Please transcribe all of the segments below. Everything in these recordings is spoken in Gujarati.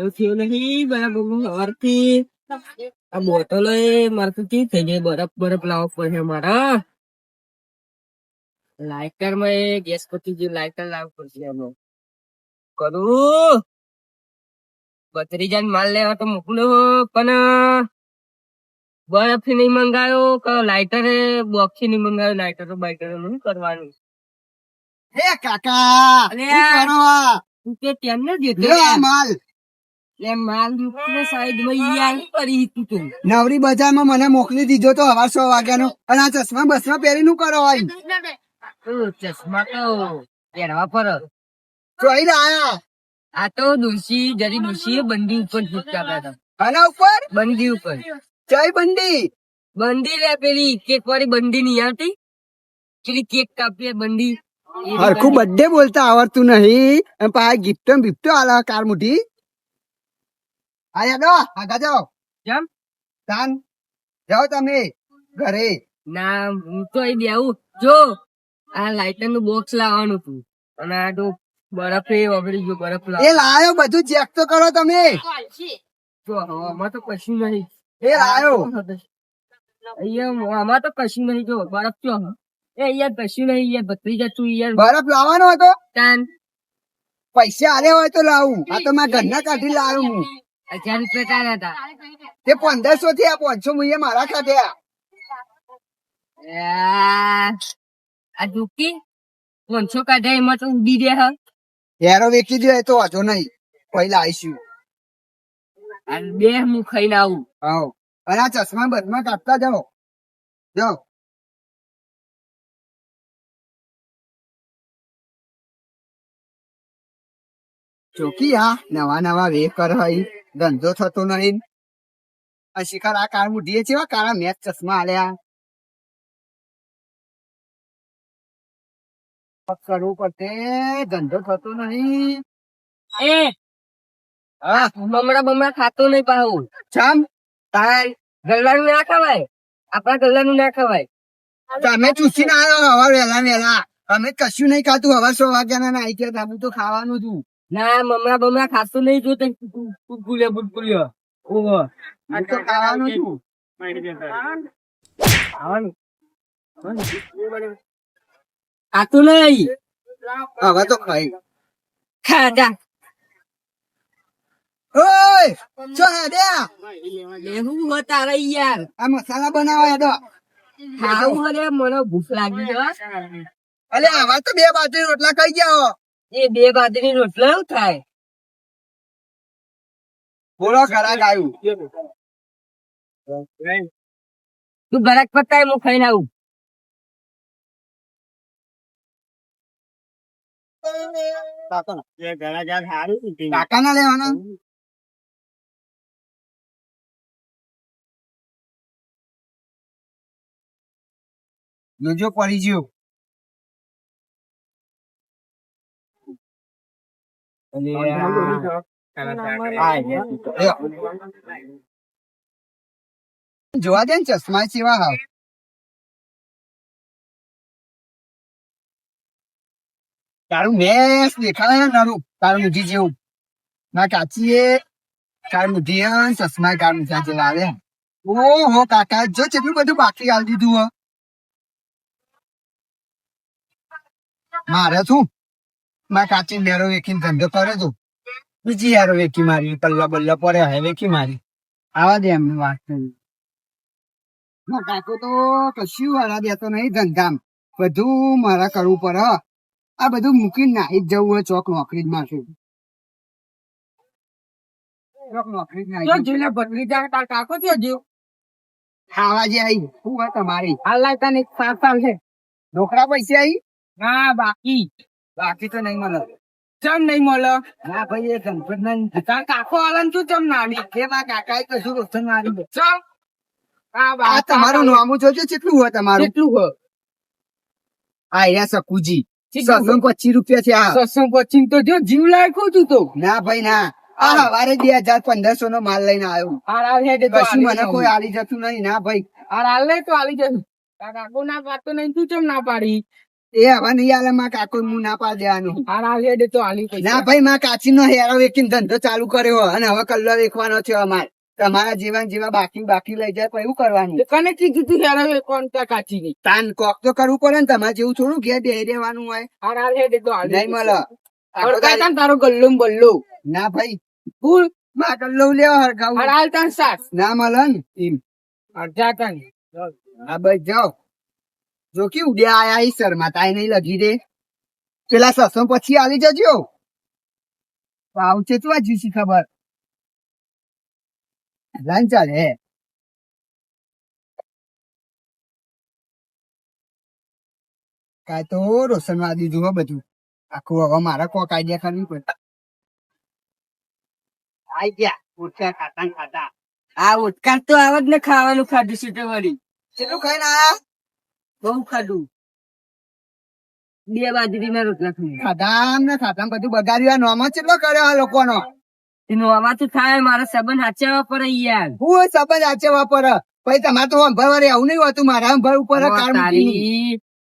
એવું થયું નહીં બરાબર સવારથી આ બોટલો એ મારે તો કેવી થઈ ગઈ બરફ બરફ લાવવો પડશે મારા લાઇટરમાં એ ગેસ પતી ગયું લાઇટર લાવવું પડશે એમાં કરું બત્રીજાન માલ લેવા તો મોકલો પણ બરફ નહીં મંગાયો કે લાઇટર બોક્સ નહીં મંગાયો લાઇટર બાઇટરનું કરવાનું હે કાકા કરો તું કે ત્યાં ન જતો માલ નવરી બજારમાં મને મોકલી દીધો તો હવાર સો વાગ્યાનો. અને આ ચશ્મા બસમા પહેરી નું કરો આઈ? ચશ્મા તો પહેરવા પર. જોઈ રહ્યા આ તો દોશી જરી દોશી બંદી ઉપર ફૂટતા હતા આના ઉપર? બંદી ઉપર. જય બંદી. બંદી લે પેલી કેક વાળી બંદી નહીં આવતી? પેલી કેક કાપીએ બંદી? હરખું બધે બોલતા આવડતું નહીં. પાછા ગિફ્ટો બિફ્ટો આલા કાર મુઠી આયા દો આગા જાઓ. કેમ? તાન જાઓ તમે ઘરે. ના હું તો અહીં બેહું. જો આ લાઇટરનું બોક્સ લાવવાનું હતું. અને આ તો બરફ એ વગડી ગયો બરફ લાવ એ લાયો બધું ચેક તો કરો તમે. તો આમાં તો કશું નહીં. એ લાયો. અહીંયા આમાં તો કશું નહીં જો બરફ ચો એ અહીંયા કશું નહીં અહીંયા બત્રી જતું અહીંયા. બરફ લાવવાનો હતો? તાન. પૈસા આલે હોય તો લાવું. આ તો મારા ઘરના કાઢી લાવું. હું હજાર રૂપિયા તારા હતા. તે પંદરસો થી આ પાંચસો મુએ મારા ખાતે આ. આ પાંચસો કાઢે એમાં તો ઉડી દે હ હેરો વેચી દો એ તો વાંધો નહીં. પહેલા આવીશું અને બે હું ખાઈને આવું. હા અને આ ચશ્મા બંધમાં કાઢતા જાઓ. જાઓ. ચોકી હા નવા નવા વે કર ધંધો થતો નહીં. આ શિખર આ કાર મુઢીએ છે કાળા મેચ ચશ્મા આલ્યા. કરવું પડશે ધંધો થતો નહીં. એ! હા બમણા બમણા ખાતો નહીં પાહું. છમ તાર ગલ્લાનું ના ખવાય. આપણા ગલ્લાનું ના ખવાય. તમે ચૂસી ના આવ્યો હવા વેલા વેલા અમે કશું નહીં ખાતું હવા સો વાગ્યાના ના આવી ગયા તો ખાવાનું છું. ના મમરા બમરા ખાતું નહીં જોતે બુટબુલિયા બુટબુલિયા ઓહો. હું તો ખાવાનું છું. ખાતું નહીં. હવે તો ખાઈ. ખાધા ઓય ચો હેડ્યા લેવું હો તારે યાર. આ મસાલા બનાવા હેડો ખાવું હલે મને ભૂખ લાગી અલે આવા તો બે બાજુ રોટલા ખાઈ ગયા હો. એ બે બાજરી રોટલા થાય. બોલો ઘરા ગાયું તું ગરક પત્તા હું ખાઈને આવું. કાકા ના લેવાના? જોજો પડી ગયો. જોવા દે ને ચશ્મા ચેવા હાવ. તારું મેસ દેખાય નારું તારું મુઠી જેવું. ના કાચી એ. તારું હે, ચશ્મા કાર મુઠા જે લાવે ઓહો કાકા જો ચેટલું બધું બાકી આલી દીધું હો. મારે શું? મારા કાચી બેરો વેકી ધંધો કરે તું. બીજી યારો વેકી મારી પલ્લા બલ્લા પડે હવે વેકી મારી. આવા દે એમને વાત કાકો તો કશું વાળા દેતો નહીં ધંધામ. બધું મારા કરવું પડે આ બધું મૂકીને નાહી જવું હોય ચોક નોકરી જ મારશું ચોક નોકરી જ નાહી જીલે બદલી જાય તાર કાકો થયો જીવ. ખાવા જે આવી શું વાત તમારી? હાલ લાયતા ને સાત સાલ છે. ઢોકળા પૈસે આવી ના બાકી. બાકી તો નહીં મળે. ચમ નહીં મળે? ના ભાઈ એ ગણપત ના તાર કાકો આલન તું ચમ નાની કાકા એ કશું રોશન મારી ચમ. આ આ તમારું નામું જોજો કેટલું હોય તમારું? કેટલું હો આ અહીંયા સકુજી. કેટલું પચીસ રૂપિયા છે આ. સસું પચીન તો જો જીવ લાયકો તું તો. ના ભાઈ ના. આ હવારે બે હજાર પંદરસો નો માલ લઈને આવ્યો. કશું મને કોઈ આલી જતું નહીં ના ભાઈ. હાર હાલ તો આલી જતું કાકો ના વાત તો નહીં તું ચમ ના પાડી? એ હવે નહીં આલે માં કાકો મું ના પા દેવાનું. હારા હેડ તો આલી ના ભાઈ માં કાચી નો હેરો વેચીને ધંધો ચાલુ કર્યો અને હવે કલ્લો વેચવાનો છે અમારે. તમારા જીવન જેવા બાકી બાકી લઈ જાય પછી એવું કરવાનું કને કીધું તું હેરા કોણ ત્યાં કાચી ની તાન કોક તો કરવું પડે ને તમારે જેવું થોડું ઘેર બે રહેવાનું હોય. હારા હેડ તો નહીં મળે. તારો ગલ્લો બલ્લો? ના ભાઈ. ફૂલ? માં ગલ્લો લેવા હરખાવું હડાલ તાન સાસ ના મળે ને. અડધા તાન. હા ભાઈ જાઓ. જો કે ઉડ્યા આયા ઈ શર્મા તાઈ નહીં લગી દે. પેલા સસમ પછી આવી જજો. આવશે તું આ જીસી ખબર? લાઈન ચાલે કાય તો રોશનમાં દીધું બધું. આખું હવે મારે કોક આઈડિયા કરવી પડે આઈ ગયા ઉઠ્યા ખાતા ને ખાતા. આ ઉઠકા તો આવજ ને ખાવાનું ખાધું છે તો વળી. કેટલું ખાઈને આયા? બહુ ખાધું બે બાજરીના રોટલા ખાધા ને ખાધા બધું બગાડ્યું. આ નોમો કેટલો કર્યો આ લોકોનો? એનું તો થાય મારા સંબંધ હાચવા પડે યાર હું સંબંધ હાચવા વાપર પછી તમારે તો અંભાર આવું નહીં હોતું મારા અંભર ઉપર કાર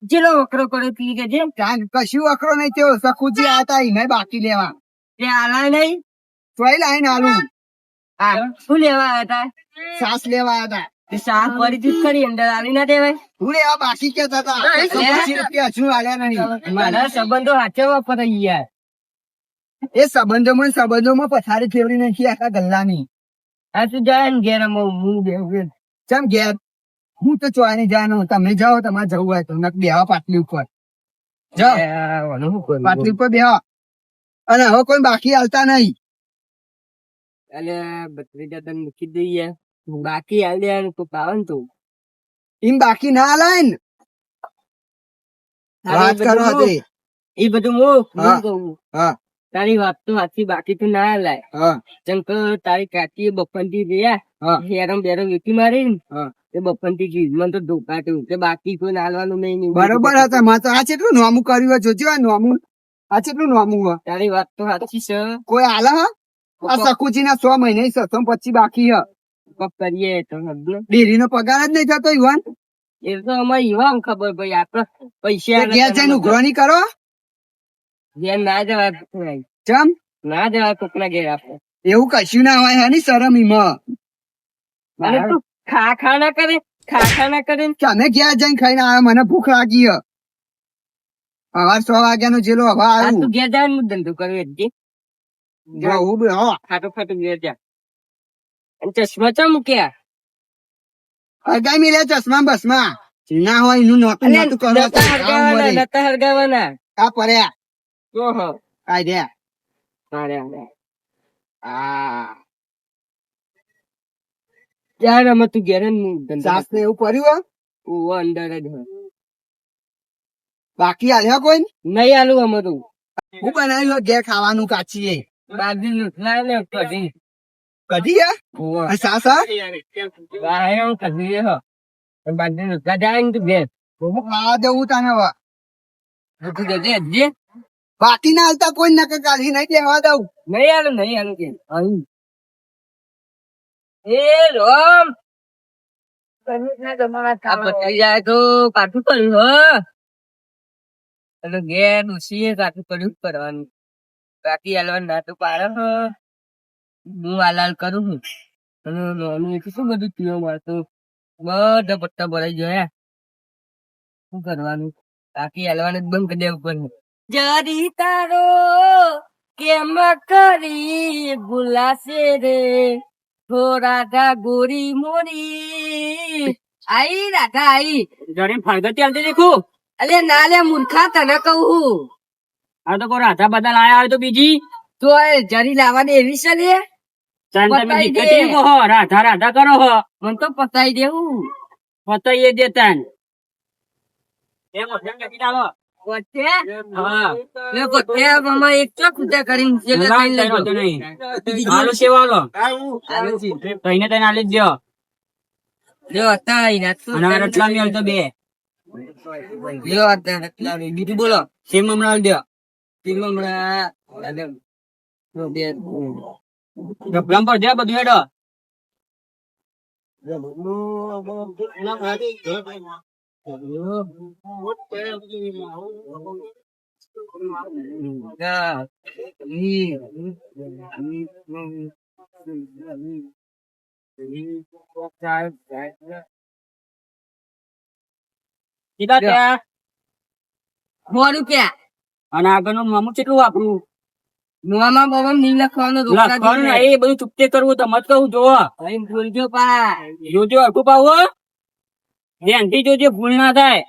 જેલો વકરો કરે પી કે જેમ. કાન કશું વકરો નહીં થયો સખુજી આતા તા એને બાકી લેવા. તે આલા નહીં? ચોઈ લાઈન આલું. હા શું લેવા હતા? સાસ લેવા આયા તા તે શાક ખરી અંદર આલી ના દેવાય. હું લેવા બાકી કેતા હતા. રૂપિયા હજુ આલ્યા નહીં. મારા સંબંધો હાચવવા પડે યાર. એ સંબંધોમાં સંબંધોમાં પથારી ફેરવી નાખી આખા ગલ્લાની. આ તું જાય ને ઘેર હું બેહું ચમ ઘેર? હું તો ચોવાની જાનો તમે જાઓ તમારે જવું હોય તો. નક બેહવા પાટલી ઉપર. જાઓ. પાટલી ઉપર બેવા અને હવે કોઈ બાકી હાલતા નહીં. અલે બત્રીજા તને મૂકી દઈએ. બાકી હાલ દેવાનું તો ને તું એમ બાકી ના હાલાય ને વાત કરો હતી એ બધું હું હું કહું હા તારી વાત તો હાથી બાકી તો ના લાય હા જેમ તારી કાકી બપનથી રહ્યા હેરમ બેરમ વેચી મારી ને હા તે બપનથી જીવ મને તો ધોકાતું કે બાકી કોઈ નાલવાનું નહીં. બરોબર હતા માં તો આ કેટલું નોમું કર્યું જોજો આ નોમું આ કેટલું નોમું હોય તારી વાત તો સાચી છે કોઈ આલા હા આ સકુજી ના સો મહિને સતમ પછી બાકી હ કોક કરીએ તો ડેરી નો પગાર જ નહીં થતો યુવાન? એ તો અમારે યુવાન ખબર ભાઈ આપડે પૈસા ઘેર જઈને ઉઘરો કરો? ઘેર ના જવા. ચમ? ના જવાય કોકના ઘેર આપણે એવું કશું ના હોય હની શરમ ઈમાં ખા ખા ના કરે ખા ખા ના કરે ને? અમે ઘેર જઈને ખાઈને આવ્યા મને ભૂખ લાગી સવાર સો વાગ્યાનો જેલો હવે આ આવ્યું તું ઘેર જાય ને ધંધો કર્યો. ખાટો ખાટો ઘેર જા. ચશ્મા ચા મૂક્યા? અગાઈ લે ચશ્મા બસમાં. ના હોય એનું નોતું નોતું કરો નતા હરગાવાના. નતા હરગાવાના. આ પડ્યા. ઓહો. આ રહ્યા. અરે અરે. આ. ક્યાં રમે તું ઘેર ધંધો ને એવું પડ્યું હો? અંદર જ બાકી આલ્યા કોઈ નહીં આલું અમારું. હું બનાવ્યું ઘેર ખાવાનું કાચીએ. એ બાજરી રોટલા ને કઢી કઢી હે asa? આ સાસ? હા બાયો કઢી હો. અને બાજરી રોટલા જાય ને તું ઘેર હું dia. બાકી ના હાલતા કોઈ નકે કાઢી નહીં દેવા દઉં. નહીં આલું નહીં આલું કે. એ રોમ. જાય તો કાઠું કર્યું હો. એટલે ઘેર ઉસીએ કાઠું કર્યું કરવાનું બાકી હાલવાનું ના તો પાડે હો હાલ કરું છું. અને નાનું એક શું બધું પીવા મારતો બધા પટ્ટા ભરાઈ ગયા શું કરવાનું? બાકી હાલવાનું જ બંધ કરી દેવું પડે જરી તારો કેમ કરી ભૂલાશે રે? હો રાધા ગોરી મોરી. આઈ રાધા આઈ. જરી ફાયદો ચાલતી દેખું? અલે ના લે મૂર્ખા તને કહું આ તો કોઈ રાધા બદલ આયા હોય તો બીજી? તો જરી લાવવાની એવી છે લે? ચાલ તમે દે. કહો રાધા રાધા કરો હો. મને તો પતાઈ દેવું. પતાઈએ. કઈને તને. આલી દ્યો. જો હતા તો અને આ રતલા મેલ તો બે. જો હતા રતલા ની. બીજું બોલો. સેમ હમણાં આલી દ્યો. ફિલ્મ હમણાં? અલે, જો બે ડબલામાં પર દે બધું હેડો અને આગળનું મામું કેટલું વાપરું? નોમાં બોમાં નહીં લખવાનું લખવાનું. એ બધું ચૂપતે કરવું તો મત કહું જોવો અહીં ભૂલજો પા જોજો અડકું પાવો ધ્યાનથી જોજો ભૂલ ના થાય.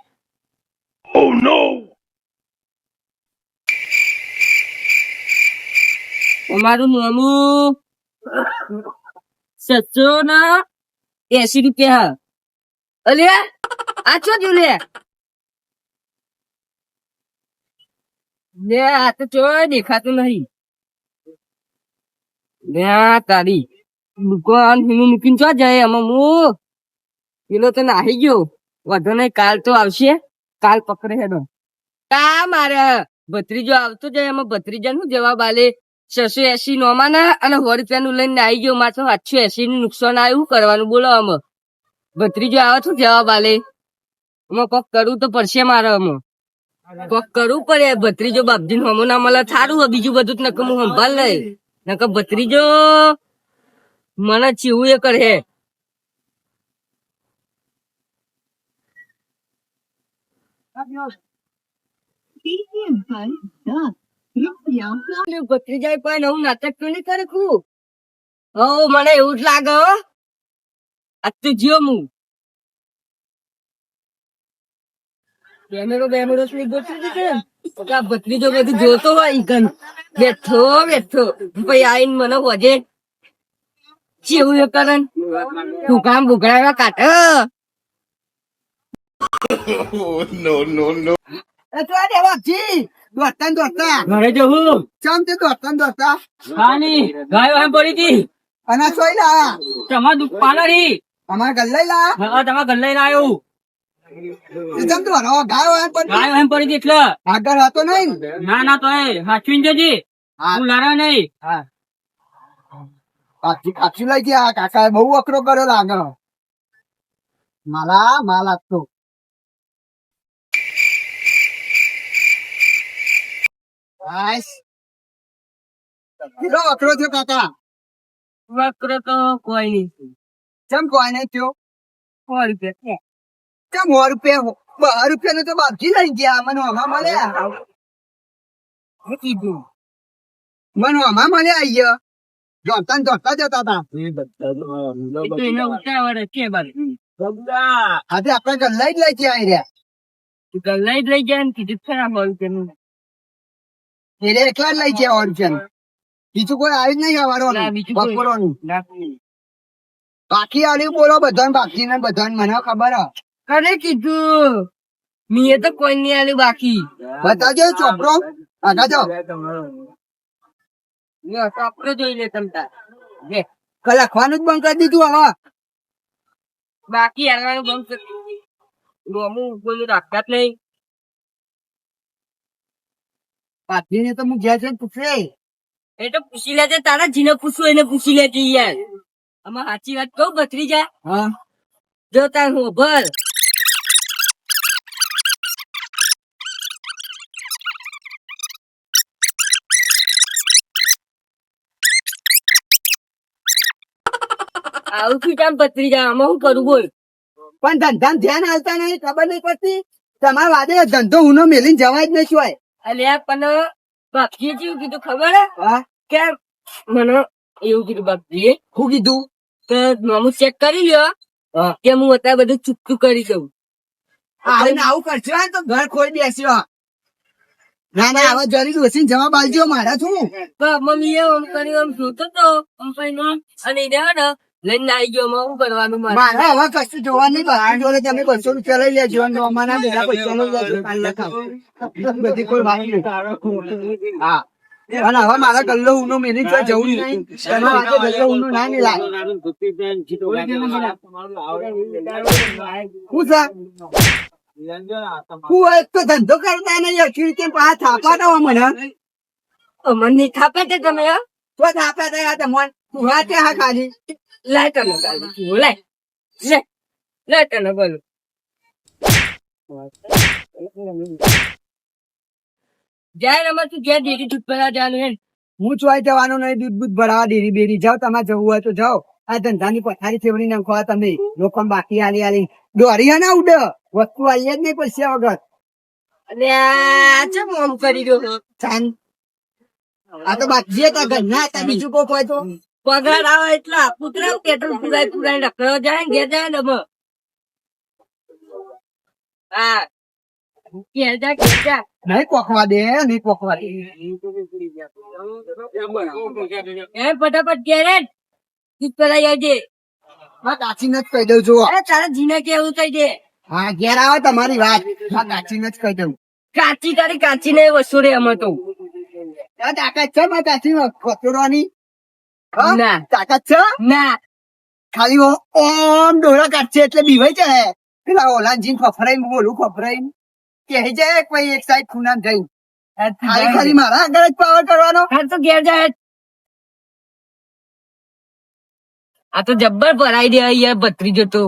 અમારું નોમું સત્સો ના એસી રૂપિયા અલે આ ચો જો લે? લે આ તો ચો દેખાતું નહીં. તારી દુકાન મૂકીને ચો જાય આમાં હું તો નાહી ગયો. વધુ નહીં, કાલ તો આવશે. કાલ પકડે કા મારે? ભત્રીજો આવતો જાય એમાં ભત્રીજા નું જવાબ આલે. છસો એસી નોમાં ના અને સો રૂપિયા લઈને આવી ગયો. માથે સાતસો એસી નું નુકસાન આવ્યું. કરવાનું બોલો આમાં. ભત્રીજો આવે તો જવાબ આલે. એમાં કોક કરવું તો પડશે મારે આમાં. કોક કરવું પડે. ભત્રીજો બાપજી નો હમું ના મળે સારું બીજું બધું તો નકર સંભાળ લઈ નકર ભત્રીજો મને ચીવું એ કરે. ભત્રીજાએ કોઈ નવું નાટક તો કરે ખું હો, મને એવું જ લાગે હો. આજ તો જીઓ હું કેમેરો બેમેરો તો ગોઠવી દીધો આ ભત્રીજો બધું જોતો હોય ઈ બેઠો બેઠો. પછી આઈને મને હોજે. ચેવું એ કરે ને. તું કામ ભૂગળાવા કાઢ. નો no, no. એ તો આ દેવા જી. દોડતા ને દોડતા. ઘરે જવું. ચમ તે દોડતા ને ખાની ગાયો એમ પડી હતી. અને સોઈ લા તમાર દુઃખ પાલરી અમાર ગલ્લાઈ લા હા તમાર ઘર લઈને ચમ દોડો ગાયો એમ પણ ગાયો એમ પડી એટલે. આગળ હતો નહીં ના? ના તો એ હાચવીને જજે હા. લારા નહીં. હા. કાચી કાચી લઈ ગયા. કાકા બહુ અકરો કર્યો લાગે માલા માલ આપતો બસ કેટલો અકરો થયો કાકા? વક્ર તો કોઈ નહીં ચમ કોઈ નહીં થયો? સો રૂપિયા ચમ સો રૂપિયા બાર રૂપિયા નું તો બાપજી લઈ ગયા મને હમા મળ્યા. શું કીધું? મને હમા મળ્યા આઈ ગયા જોતા ને જોતા જતા હતા આજે આપણે ગલ્લાઈ જ લઈ ગયા રહ્યા તું જ લઈ ગયા ને કીધું જ ખરા રૂપિયાનું એને એકલા જ લઈ ગયા સો બીજું કોઈ આવી જ નહીં આવવાનું. બપોરનું. ના. બાકી આવ્યું બોલો બધાને બાકી ને બધાને મને ખબર હે. કરે કીધું? મીએ તો કોઈ નહીં આલ્યું બાકી. બતાજો ચોપડો. આગા જો ચોપડો જોઈ લે તમ તાર. લે, કે લખવાનું જ બંધ કરી દીધું હવે. બાકી હાલવાનું બંધ કરી રોમું કોઈ રાખતા જ નહીં. પાથરીને તો હું ઘેર જઈને પૂછે. એ તો પૂછી લેજે તારા જીને પૂછવું એને પૂછી લેજે યાર. આમાં સાચી વાત કહું બથરી જા હા. જો તાર હું ભર આવું શું કામ પતરી જા આમાં હું કરું બોલ. પણ ધંધા ધ્યાન હાલતા નહીં ખબર નહીં પડતી. તમારા વાદે ધંધો ઉનો મેલીને જવાય જ નહીં શું અલ્યા પણ બાપજીએ કેવું કીધું ખબર? કે મને એવું કીધું બાપજીએ. શું કીધું? કે મામું ચેક કરી લ્યો. કે હું અત્યારે બધું ચૂકતું કરી દઉં. આવું આવું કરશો તો ઘર ખોઈ બેસ્યો. ના ના આવા જરી ડોસીને જવાબ આલજો મારા શું મમ્મી એ આમ કર્યું એમ જોતો તો અને એને હે લઈને આવી ગયો હું કરવાનું મારે? હવે કશું જોવા બહાર જોડે તમે બસો રૂપિયા લઈ લેજો અને અમારા બધા પૈસા લખાવ. બધી કોઈ વાત નહીં. હા. અને હવે મારા ગલ્લો તો જવું નહીં આજે ગલ્લો ના હું એક તો ધંધો કરતા નહીં અઠી રીતે પાછા થાપા તો મને. અમને થાપે તે તમે? તો થાપા થયા તમને. તું હા તે હા ખાલી. લાય તને ગાલી તું, લે લે તને બોલું જાય રમત તું જ્યાં ડેરી દૂધ ભરા જવાનું હે હું ચોય જવાનો નહીં દૂધ બૂધ ભરાવા ડેરી બેરી જાઓ તમારે જવું હોય તો જાઓ આ ધંધાની પથારી ફેવડી નાખો આ તમે લોકો બાકી આલી આલી દોરી ના ઉડ વસ્તુ આલીએ જ નહીં પૈસા વગર અને આ મોમ કરી દો આ તો બાકી હતા ઘરના હતા બીજું કોઈ તો પગાર આવે એટલા પુતરા પેટ્રોલ પુરાય પુરાય રખડો જાય ને ઘેર જાય ને હા. ઘેર જા ઘેર જા નહીં કોકવા દે નહીં કોકવા દે. એ ફટાફટ ઘેર હેડ. દૂધ આવજે હા કાચીને જ કહી દઉં છું. અરે તારા જીને કેવું કહી દે. હા ઘેર આવે તમારી વાત. કાચી કાચીને જ કહી દઉં. કાચી તારી કાચી ને વસ્તુ રે અમે તો. તાકાત છે મારી કાચી ખતોડવાની હા? ના. તાકાત છે? ના. ખાલી ઓમ ડોળા કાઢશે એટલે બીવાય છે પેલા ઓલા ફફરાઈ બોલું ફફરાઈ કે જાય કોઈ એક સાઈડ ખૂણા જઈ ખાલી ખાલી મારા આગળ જ પાવર કરવાનો. હા તો ઘેર જાય. આ તો જબ્બર ભરાઈ દે યાર ભત્રીજો તો.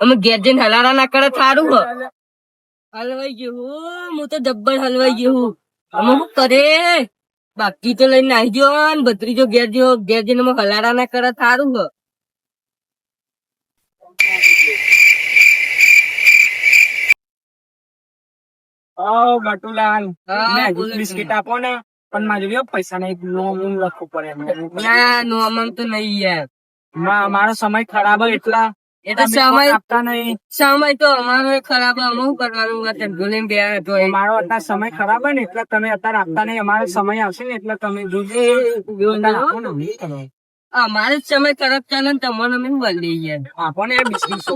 અમે ઘેર જઈને હલારા ના કરે થારું હો. હલવાઈ ગયું. હું તો જબ્બર હલવાઈ ગયું. અમે શું કરે? બાકી તો લઈને નાહી ગયો ને ભત્રીજો ઘેર જો ઘેર જઈને હલારા ના કરે સારું હ. ઓ બટુલાલ બિસ્કિટ આપો ને પણ મારે જો પૈસા નહીં લોન લખવું પડે ના નો અમંગ તો નહીં યાર. મારો સમય ખરાબ એટલા. સમય આપતા નહીં. સમય તો અમારો ખરાબ અમુક કરવાનું? મારો અત્યારે સમય ખરાબ ને એટલે તમે અત્યારે આપતા નહીં. અમારો સમય આવશે ને એટલે તમે જોજો. અમારે જ સમય ખરાબ ચાલે ને તમારો મેં બદલી યાર આપો ને બિસ્કિટ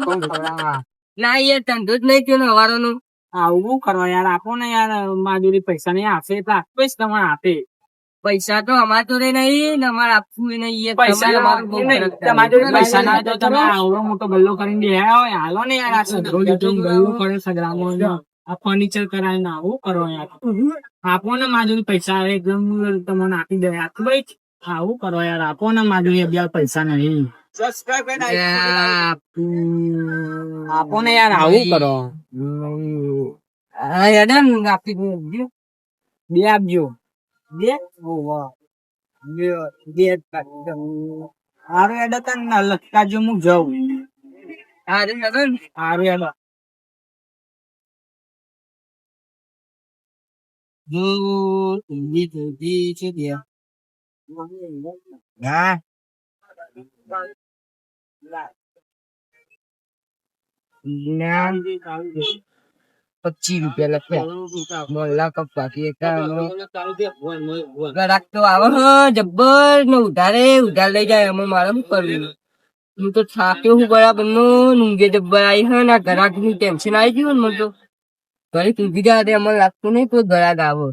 ના યાર ધંધો જ નહીં થયો ને હવારનો. આવું કરવા યાર? આપો ને યાર માજુરી પૈસા નહીં આપશે એટલે આપે જ તમારે આપે. પૈસા તો અમાર તો રે નહીં અમારે આપવું નહીં પૈસા. પૈસા ના તો તમે આવડો મોટો ગલ્લો કરીને બેહ્યા હોય હાલો ને યાર ગલ્લો કરે સગરામો આ ફર્નિચર કરાવીને ને આવું કરો યાર. આપો ને માજુરી પૈસા એકદમ તમને આપી દે. આખું ભાઈ આવું કરો યાર આપો ને માજુરી અગિયાર પૈસા નહીં. આપો. ને યાર આવું કરો. હા યાર આપી. બે આપજો. બે બે બે હારું હેડો તને લટકા જો હું જાઉં હા રે લગન. હારું હેડો જો ઊંધી ધોધી છે ત્યાં. હા ના પચીસ રૂપિયા લખ્યા મોલ્લા કપ બાકી ગ્રાહક તો આવે. જબ્બર ને ઉધારે ઉધાર લઈ જાય. અમે મારે શું કરવું હું તો થાક્યો હું બરાબર નો. ઊંઘે જબ્બર આવી હે ને આ ગ્રાહકની ટેન્શન આવી ગયું ને મને તો. ઘરે ઊંઘી ગયા દે અમને લાગતું નહીં કોઈ ગ્રાહક આવો.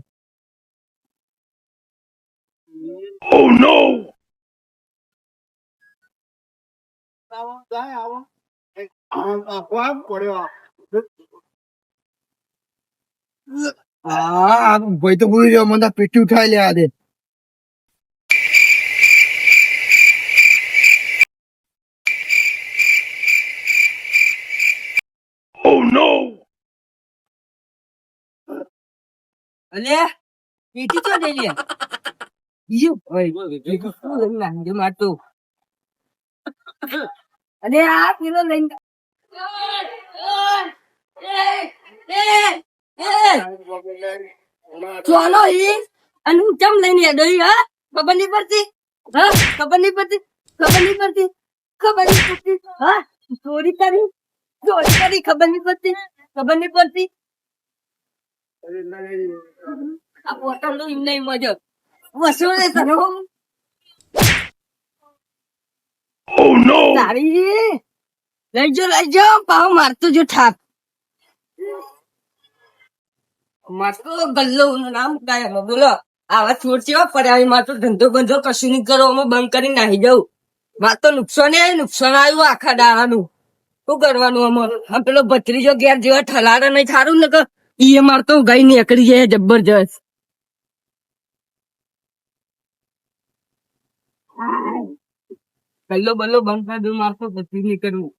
હા ભાઈ તો ભૂલી ગયો મને પેટી ઉઠાઈ લેવા દે અલે પીટી તો દે લે? બીજું? ઓય બીજું શું લઈને નાખજો માટું? અરે આ પેલો લઈને ચોલો ઈ અને હું ચમ લઈને હેડો ઈ, હા? ખબર નહીં પડતી? હા ખબર નહીં પડતી? ખબર નહીં પડતી? ખબર નહીં પડતી? હા ચોરી કરી? ચોરી કરી ખબર નહીં પડતી? ખબર નહીં પડતી? આ બોટલનું એમ નહીં મજો વસૂલે તને હું તારી લઈ જો લઈ જો પાવ મારતો જો ઠાક. મારતો ગલ્લો નામ કાય બોલો, આવા છોડ કેવા પડ્યા માર ધંધો બંધો કશું નહીં કરો અમે બંધ કરી નાહી જાઉં. મારે તો નુકસાન નુકસાન આવ્યું આખા દાડાનું. શું કરવાનું અમારું? આમ પેલો ભત્રીજો ઘેર જેવા ઠલાડા નહીં, સારું ને ઈ માર તો ગઈ નીકળી જાય જબરજસ્ત. ગલ્લો બલ્લો બંધ કરી દઉં મારતો પછી નહીં કરવું.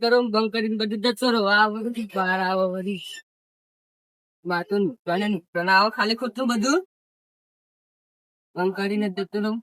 કરો? બંધ કરીને બધું જતો રહો. આ બધી બહાર આવો બધી માથું નુકસાન ને નુકસાન આવો ખાલી ખોટું બધું. બંધ કરીને જતો રહું.